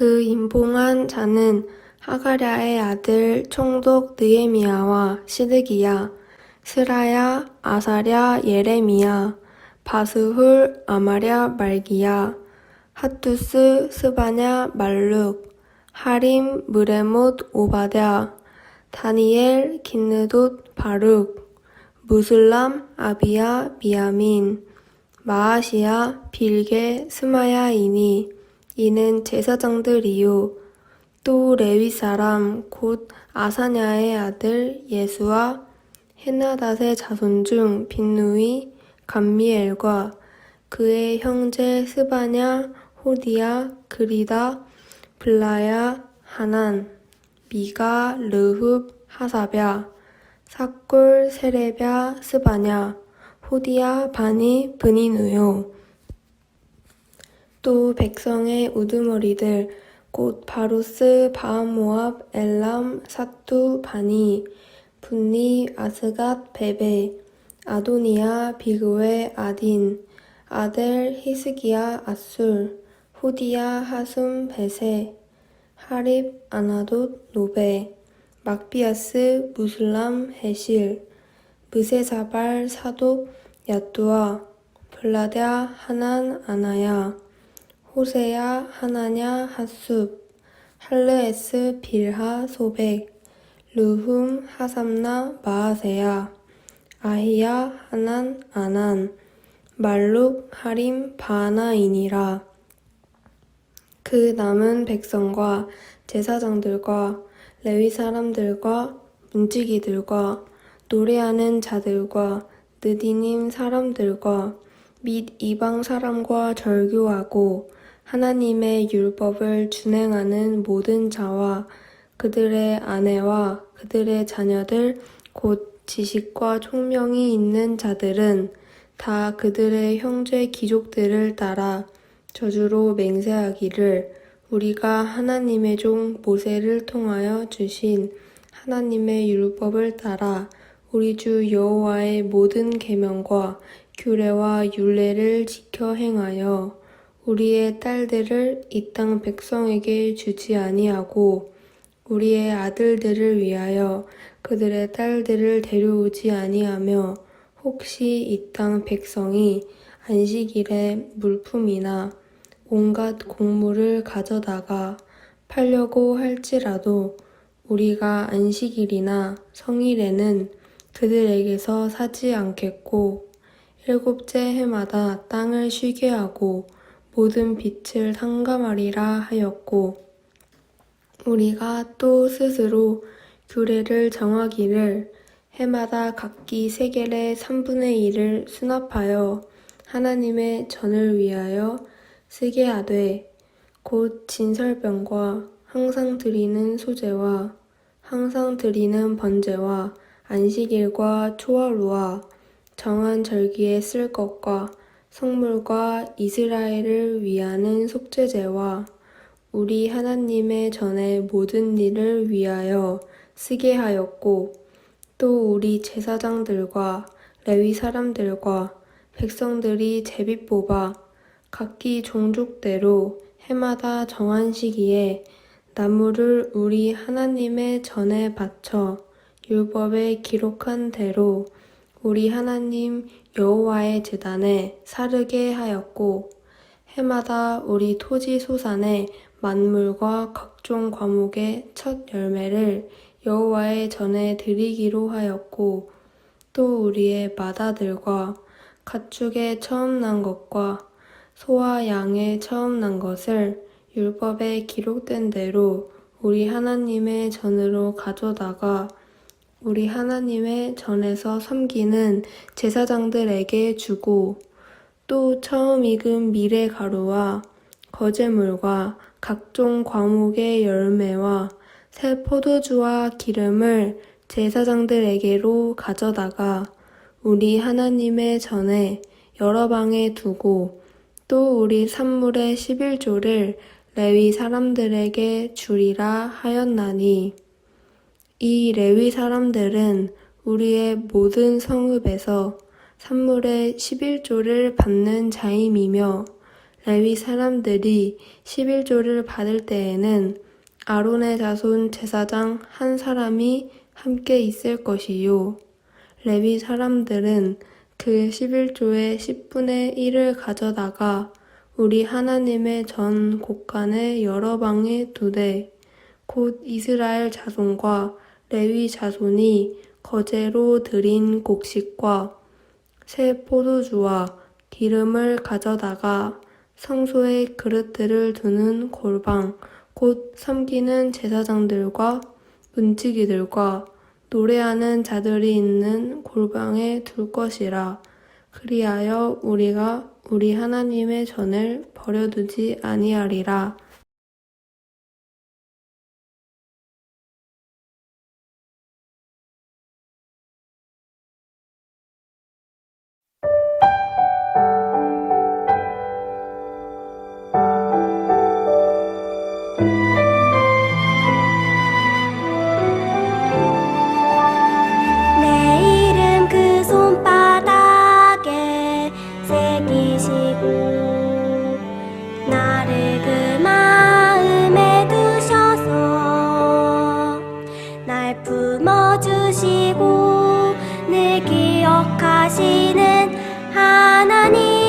그 임봉한 자는 하가랴의 아들 총독 느헤미야와 시드기야, 스라야, 아사랴, 예레미야, 바스훌, 아마랴, 말기야, 핫투스, 스바냐, 말룩, 하림, 무레못, 오바댜, 다니엘, 긴느돗, 바룩, 무슬람, 아비야, 미야민, 마아시야, 빌게, 스마야이니 이는 제사장들이요 또 레위 사람 곧 아사냐의 아들 예수와 헤나닷의 자손 중 빈누이 감미엘과 그의 형제 스바냐 호디야 그리다 블라야 하난 미가 르흡 하사랴 사꿀 세레랴 스바냐 호디야 바니 브니누요 또 백성의 우두머리들 곧 바로스 바암모압 엘람 사투 바니 분니 아스갓 베베 아도니아 비그웨 아딘 아델 히스기야 아술 호디야 하숨 베세 하립 아나돗 노베 막비아스 무슬람 헤실 무세사발 사독 야뚜아 블라랴 하난 아나야 호세야 하나냐 핫숲 할르에스 빌하 소백 르훔 하삼나 마아세야 아히야 하난 아난 말룩 하림 바하나이니라. 그 남은 백성과 제사장들과 레위 사람들과 문지기들과 노래하는 자들과 느디님 사람들과 및 이방 사람과 절교하고 하나님의 율법을 준행하는 모든 자와 그들의 아내와 그들의 자녀들 곧 지식과 총명이 있는 자들은 다 그들의 형제 귀족들을 따라 저주로 맹세하기를 우리가 하나님의 종 모세를 통하여 주신 하나님의 율법을 따라 우리 주 여호와의 모든 계명과 규례와 율례를 지켜 행하여 우리의 딸들을 이 땅 백성에게 주지 아니하고 우리의 아들들을 위하여 그들의 딸들을 데려오지 아니하며 혹시 이 땅 백성이 안식일에 물품이나 온갖 곡물을 가져다가 팔려고 할지라도 우리가 안식일이나 성일에는 그들에게서 사지 않겠고 일곱째 해마다 땅을 쉬게 하고 모든 빛을 탕감하리라 하였고 우리가 또 스스로 규례를 정하기를 해마다 각기 세겔의 3분의 1을 수납하여 하나님의 전을 위하여 쓰게 하되 곧 진설병과 항상 드리는 소제와 항상 드리는 번제와 안식일과 초하루와 정한 절기에 쓸 것과 성물과 이스라엘을 위하는 속죄제와 우리 하나님의 전의 모든 일을 위하여 쓰게 하였고 또 우리 제사장들과 레위 사람들과 백성들이 제비 뽑아 각기 종족대로 해마다 정한 시기에 나무를 우리 하나님의 전에 바쳐 율법에 기록한 대로 우리 하나님 여호와의 제단에 사르게 하였고 해마다 우리 토지 소산의 만물과 각종 과목의 첫 열매를 여호와의 전에 드리기로 하였고 또 우리의 마다들과 가축의 처음 난 것과 소와 양의 처음 난 것을 율법에 기록된 대로 우리 하나님의 전으로 가져다가 우리 하나님의 전에서 섬기는 제사장들에게 주고 또 처음 익은 미래 가루와 거제물과 각종 과목의 열매와 새 포도주와 기름을 제사장들에게로 가져다가 우리 하나님의 전에 여러 방에 두고 또 우리 산물의 11조를 레위 사람들에게 주리라 하였나니 이 레위 사람들은 우리의 모든 성읍에서 산물의 11조를 받는 자임이며 레위 사람들이 11조를 받을 때에는 아론의 자손 제사장 한 사람이 함께 있을 것이요. 레위 사람들은 그 11조의 10분의 1을 가져다가 우리 하나님의 전 곳간의 여러 방에 두되 곧 이스라엘 자손과 레위 자손이 거제로 드린 곡식과 새 포도주와 기름을 가져다가 성소의 그릇들을 두는 골방 곧 섬기는 제사장들과 문지기들과 노래하는 자들이 있는 골방에 둘 것이라. 그리하여 우리가 우리 하나님의 전을 버려두지 아니하리라 품어주시고 늘 기억하시는 하나님